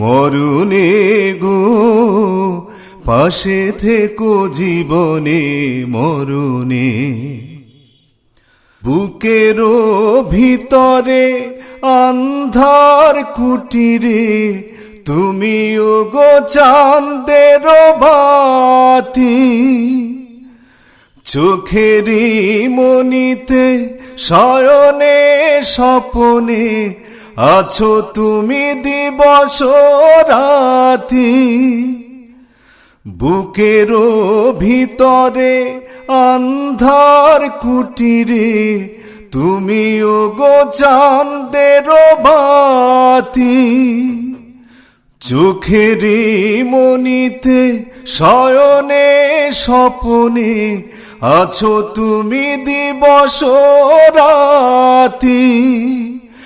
মরুনে গো, পাশে থেকো জীবনে, মরুনে। বুকেরও ভিতরে আন্ধার কুটিরে, তুমিও গো চাঁদের বাতি। চোখেরই মনিতে শয়নে স্বপনে আছো তুমি দিবস রাতি বুকেরও ভিতরে আন্ধার কুটিরে, তুমিও গো চাঁদের বাতি। চোখের মনিতে শয়নে স্বপনে আছো তুমি দিবস রাতি।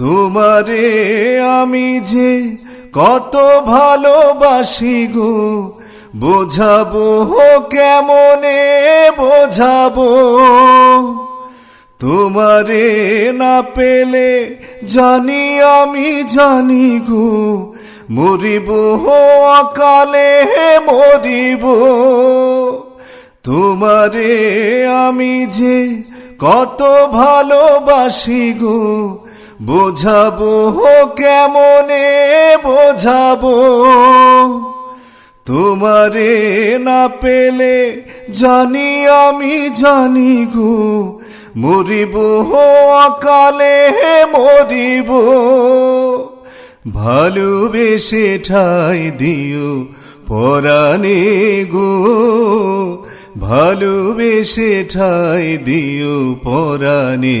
তোমারে আমি যে কত ভালোবাসি গো, বোঝাবো কেমনে বোঝাবো? তোমারে না পেলে জানি আমি জানি গো, মরিব অকালে মরিব। তোমারে আমি যে কত ভালোবাসি গো বোঝাবো কেমনে বোঝাবো? তোমারে না পেলে জানি আমি জানি গো, মরিব অকালে মরিব। ভালোবেসে ঠাই দিও পরাণে গো, ভালোবেসে ঠাই দিও পরাণে।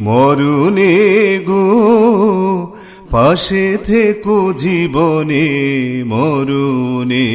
মরুনে গো পাশে থেকো জীবনে মরুনে।